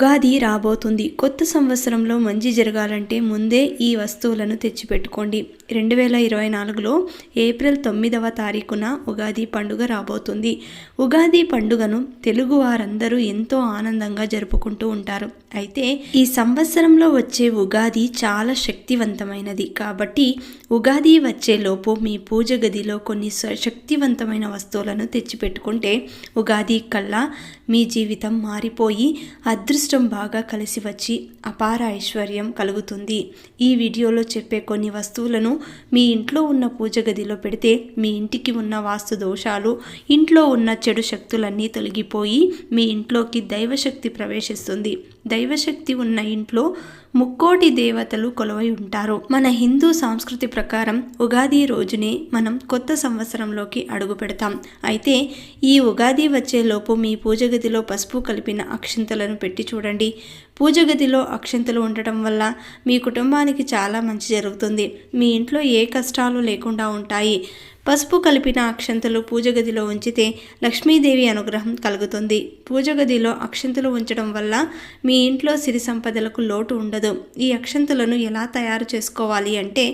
ఉగాది రాబోతుంది. కొత్త సంవత్సరంలో మంచి జరగాలంటే ముందే ఈ వస్తువులను తెచ్చిపెట్టుకోండి. రెండు వేల ఇరవై నాలుగులో ఏప్రిల్ తొమ్మిదవ తారీఖున ఉగాది పండుగ రాబోతుంది. ఉగాది పండుగను తెలుగు వారందరూ ఎంతో ఆనందంగా జరుపుకుంటూ ఉంటారు. అయితే ఈ సంవత్సరంలో వచ్చే ఉగాది చాలా శక్తివంతమైనది. కాబట్టి ఉగాది వచ్చేలోపు మీ పూజ గదిలో కొన్ని స- శక్తివంతమైన వస్తువులను తెచ్చిపెట్టుకుంటే ఉగాది కల్లా మీ జీవితం మారిపోయి అదృష్టం బాగా కలిసి వచ్చి అపార ఐశ్వర్యం కలుగుతుంది. ఈ వీడియోలో చెప్పే కొన్ని వస్తువులను మీ ఇంట్లో ఉన్న పూజ గదిలో పెడితే మీ ఇంటికి ఉన్న వాస్తు దోషాలు ఇంట్లో ఉన్న చెడు శక్తులన్నీ తొలగిపోయి మీ ఇంట్లోకి దైవశక్తి ప్రవేశిస్తుంది. దైవశక్తి ఉన్న ఇంట్లో ముక్కోటి దేవతలు కొలువై ఉంటారు. మన హిందూ సంస్కృతి ప్రకారం ఉగాది రోజునే మనం కొత్త సంవత్సరంలోకి అడుగు పెడతాం. అయితే ఈ ఉగాది వచ్చేలోపు మీ పూజ గదిలో పసుపు కలిపిన అక్షింతలను పెట్టి చూడండి. పూజ గదిలో అక్షింతలు ఉండటం వల్ల మీ కుటుంబానికి చాలా మంచి జరుగుతుంది. మీ ఇంట్లో ఏ కష్టాలు లేకుండా ఉంటాయి. పసుపు కలిపిన అక్షంతలు పూజ గదిలో ఉంచితే లక్ష్మీదేవి అనుగ్రహం కలుగుతుంది. పూజ గదిలో అక్షంతలు ఉంచడం వల్ల మీ ఇంట్లో సిరి సంపదలకు లోటు ఉండదు. ఈ అక్షంతలను ఎలా తయారు చేసుకోవాలి అంటే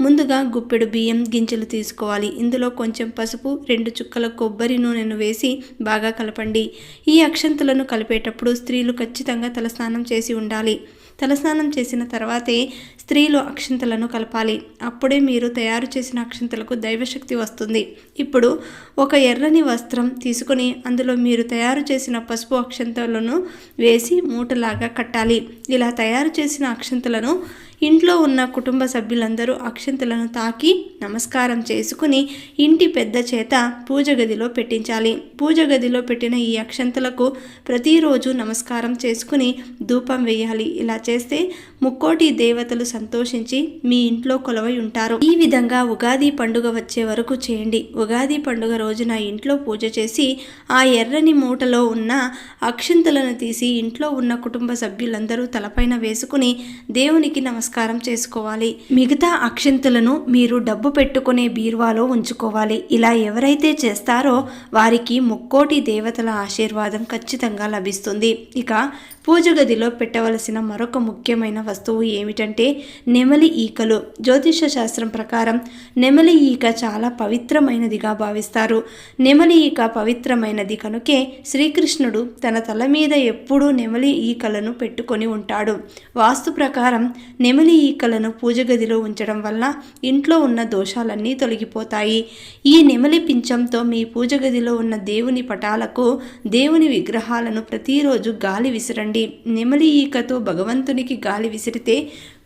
ముందుగా గుప్పెడు బియ్యం గింజలు తీసుకోవాలి. ఇందులో కొంచెం పసుపు రెండు చుక్కల కొబ్బరి నూనెను వేసి బాగా కలపండి. ఈ అక్షంతలను కలిపేటప్పుడు స్త్రీలు ఖచ్చితంగా తలస్నానం చేసి ఉండాలి. తలస్నానం చేసిన తర్వాతే స్త్రీలు అక్షంతలను కలపాలి. అప్పుడే మీరు తయారు చేసిన అక్షంతలకు దైవశక్తి వస్తుంది. ఇప్పుడు ఒక ఎర్రని వస్త్రం తీసుకొని అందులో మీరు తయారు చేసిన పసుపు అక్షంతలను వేసి మూటలాగా కట్టాలి. ఇలా తయారు చేసిన అక్షంతలను ఇంట్లో ఉన్న కుటుంబ సభ్యులందరూ అక్షంతలను తాకి నమస్కారం చేసుకుని ఇంటి పెద్ద చేత పూజ గదిలో పెట్టించాలి. పూజ గదిలో పెట్టిన ఈ అక్షంతలకు ప్రతిరోజు నమస్కారం చేసుకుని ధూపం వేయాలి. ఇలా చేస్తే ముక్కోటి దేవతలు సంతోషించి మీ ఇంట్లో కొలవై ఉంటారు. ఈ విధంగా ఉగాది పండుగ వచ్చే వరకు చేయండి. ఉగాది పండుగ రోజున ఇంట్లో పూజ చేసి ఆ ఎర్రని మూటలో ఉన్న అక్షంతలను తీసి ఇంట్లో ఉన్న కుటుంబ సభ్యులందరూ తలపైన వేసుకుని దేవునికి నమస్కారం నమస్కారం చేసుకోవాలి. మిగతా అక్షంతలను మీరు డబ్బు పెట్టుకునే బీరువాలో ఉంచుకోవాలి. ఇలా ఎవరైతే చేస్తారో వారికి ముక్కోటి దేవతల ఆశీర్వాదం ఖచ్చితంగా లభిస్తుంది. ఇక పూజ గదిలో పెట్టవలసిన మరొక ముఖ్యమైన వస్తువు ఏమిటంటే నెమలి ఈకలు. జ్యోతిష శాస్త్రం ప్రకారం నెమలి ఈక చాలా పవిత్రమైనదిగా భావిస్తారు. నెమలి ఈక పవిత్రమైనది కనుకే శ్రీకృష్ణుడు తన తల మీద ఎప్పుడూ నెమలి ఈకలను పెట్టుకొని ఉంటాడు. వాస్తు ప్రకారం నెమలి ఈకలను పూజ గదిలో ఉంచడం వల్ల ఇంట్లో ఉన్న దోషాలన్నీ తొలగిపోతాయి. ఈ నెమలి పింఛంతో మీ పూజ గదిలో ఉన్న దేవుని పటాలకు దేవుని విగ్రహాలను ప్రతిరోజు గాలి విసిరండి. నెమలి ఈకతో భగవంతునికి గాలి విసిరితే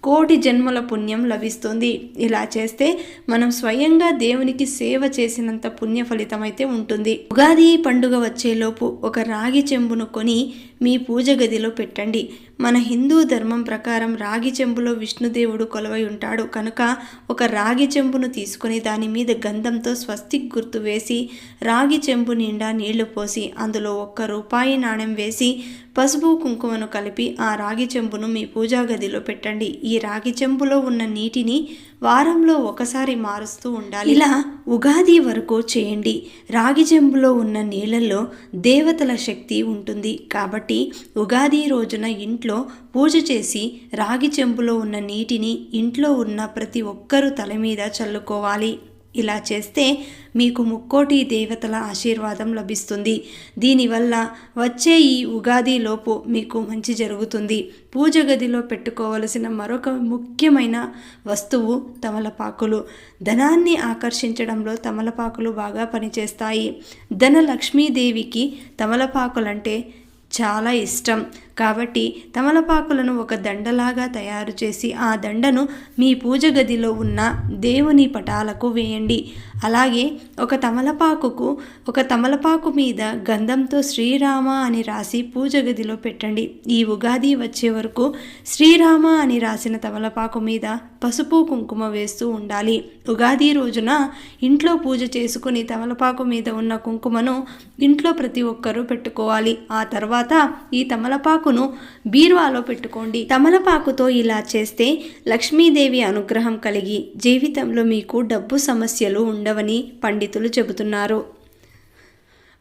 కోటి జన్మల పుణ్యం లభిస్తుంది. ఇలా చేస్తే మనం స్వయంగా దేవునికి సేవ చేసినంత పుణ్య ఫలితం అయితే ఉంటుంది. ఉగాది పండుగ వచ్చేలోపు ఒక రాగి చెంబును కొని మీ పూజ గదిలో పెట్టండి. మన హిందూ ధర్మం ప్రకారం రాగి చెంబులో విష్ణుదేవుడు కొలవై ఉంటాడు. కనుక ఒక రాగి చెంబును తీసుకొని దాని మీద గంధంతో స్వస్తిక్ గుర్తు వేసి రాగి చెంబు నిండా నీళ్ళు పోసి అందులో ఒక్క రూపాయి నాణెం వేసి పసుపు కుంకుమను కలిపి ఆ రాగి చెంబును మీ పూజా గదిలో పెట్టండి. ఈ రాగి చెంబులో ఉన్న నీటిని వారంలో ఒకసారి మారుస్తూ ఉండాలి. ఇలా ఉగాది వరకు చేయండి. రాగి చెంబులో ఉన్న నీళ్ళల్లో దేవతల శక్తి ఉంటుంది. కాబట్టి ఉగాది రోజున ఇంట్లో పూజ చేసి రాగి చెంబులో ఉన్న నీటిని ఇంట్లో ఉన్న ప్రతి ఒక్కరూ తల మీద చల్లుకోవాలి. ఇలా చేస్తే మీకు ముక్కోటి దేవతల ఆశీర్వాదం లభిస్తుంది. దీనివల్ల వచ్చే ఈ ఉగాది లోపు మీకు మంచి జరుగుతుంది. పూజ గదిలో పెట్టుకోవలసిన మరొక ముఖ్యమైన వస్తువు తమలపాకులు. ధనాన్ని ఆకర్షించడంలో తమలపాకులు బాగా పనిచేస్తాయి. ధన లక్ష్మీదేవికి తమలపాకులంటే చాలా ఇష్టం. కాబట్టి తమలపాకులను ఒక దండలాగా తయారు చేసి ఆ దండను మీ పూజ గదిలో ఉన్న దేవుని పటాలకు వేయండి. అలాగే ఒక తమలపాకుకు ఒక తమలపాకు మీద గంధంతో శ్రీరామ అని రాసి పూజ గదిలో పెట్టండి. ఈ ఉగాది వచ్చే వరకు శ్రీరామ అని రాసిన తమలపాకు మీద పసుపు కుంకుమ వేస్తూ ఉండాలి. ఉగాది రోజున ఇంట్లో పూజ చేసుకుని తమలపాకు మీద ఉన్న కుంకుమను ఇంట్లో ప్రతి ఒక్కరూ పెట్టుకోవాలి. ఆ తర్వాత ఈ తమలపాకు తమలపాకును బీరువాలో పెట్టుకోండి. తమలపాకుతో ఇలా చేస్తే లక్ష్మీదేవి అనుగ్రహం కలిగి జీవితంలో మీకు డబ్బు సమస్యలు ఉండవని పండితులు చెబుతున్నారు.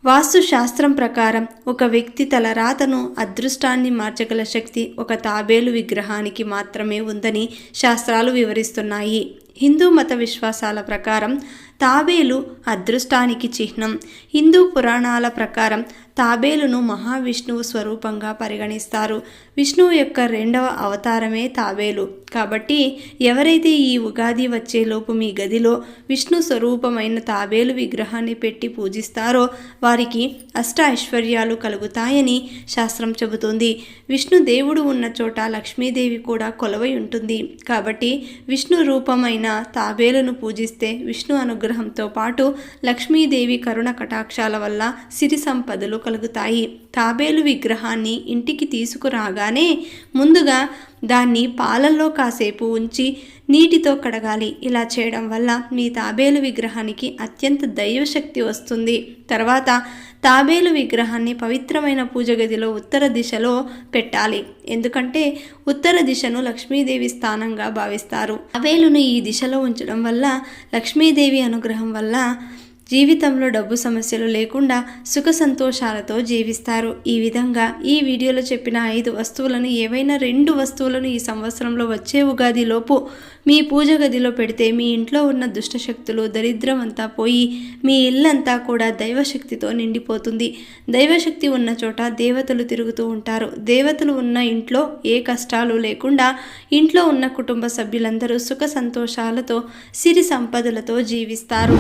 వాస్తు శాస్త్రం ప్రకారం ఒక వ్యక్తి తల రాతను అదృష్టాన్ని మార్చగల శక్తి ఒక తాబేలు విగ్రహానికి మాత్రమే ఉందని శాస్త్రాలు వివరిస్తున్నాయి. హిందూ మత విశ్వాసాల ప్రకారం తాబేలు అదృష్టానికి చిహ్నం. హిందూ పురాణాల ప్రకారం తాబేలును మహావిష్ణువు స్వరూపంగా పరిగణిస్తారు. విష్ణువు యొక్క రెండవ అవతారమే తాబేలు. కాబట్టి ఎవరైతే ఈ ఉగాది వచ్చేలోపు మీ గదిలో విష్ణు స్వరూపమైన తాబేలు విగ్రహాన్ని పెట్టి పూజిస్తారో వారికి అష్ట ఐశ్వర్యాలు కలుగుతాయని శాస్త్రం చెబుతుంది. విష్ణు దేవుడు ఉన్న చోట లక్ష్మీదేవి కూడా కొలవై ఉంటుంది. కాబట్టి విష్ణు రూపమైన తాబేలును పూజిస్తే విష్ణు అనుగ్రహంతో పాటు లక్ష్మీదేవి కరుణ కటాక్షాల వల్ల సిరి సంపదలు కలుగుతాయి. తాబేలు విగ్రహాన్ని ఇంటికి తీసుకురాగానే ముందుగా దాన్ని పాలల్లో కాసేపు ఉంచి నీటితో కడగాలి. ఇలా చేయడం వల్ల మీ తాబేలు విగ్రహానికి అత్యంత దైవశక్తి వస్తుంది. తర్వాత తాబేలు విగ్రహాన్ని పవిత్రమైన పూజ గదిలో ఉత్తర దిశలో పెట్టాలి. ఎందుకంటే ఉత్తర దిశను లక్ష్మీదేవి స్థానంగా భావిస్తారు. తాబేలును ఈ దిశలో ఉంచడం వల్ల లక్ష్మీదేవి అనుగ్రహం వల్ల జీవితంలో డబ్బు సమస్యలు లేకుండా సుఖ సంతోషాలతో జీవిస్తారు. ఈ విధంగా ఈ వీడియోలో చెప్పిన ఐదు వస్తువులను ఏవైనా రెండు వస్తువులను ఈ సంవత్సరంలో వచ్చే ఉగాదిలోపు మీ పూజ గదిలో పెడితే మీ ఇంట్లో ఉన్న దుష్టశక్తులు దరిద్రం అంతా పోయి మీ ఇల్లంతా కూడా దైవశక్తితో నిండిపోతుంది. దైవశక్తి ఉన్న చోట దేవతలు తిరుగుతూ ఉంటారు. దేవతలు ఉన్న ఇంట్లో ఏ కష్టాలు లేకుండా ఇంట్లో ఉన్న కుటుంబ సభ్యులందరూ సుఖ సంతోషాలతో సిరి సంపదలతో జీవిస్తారు.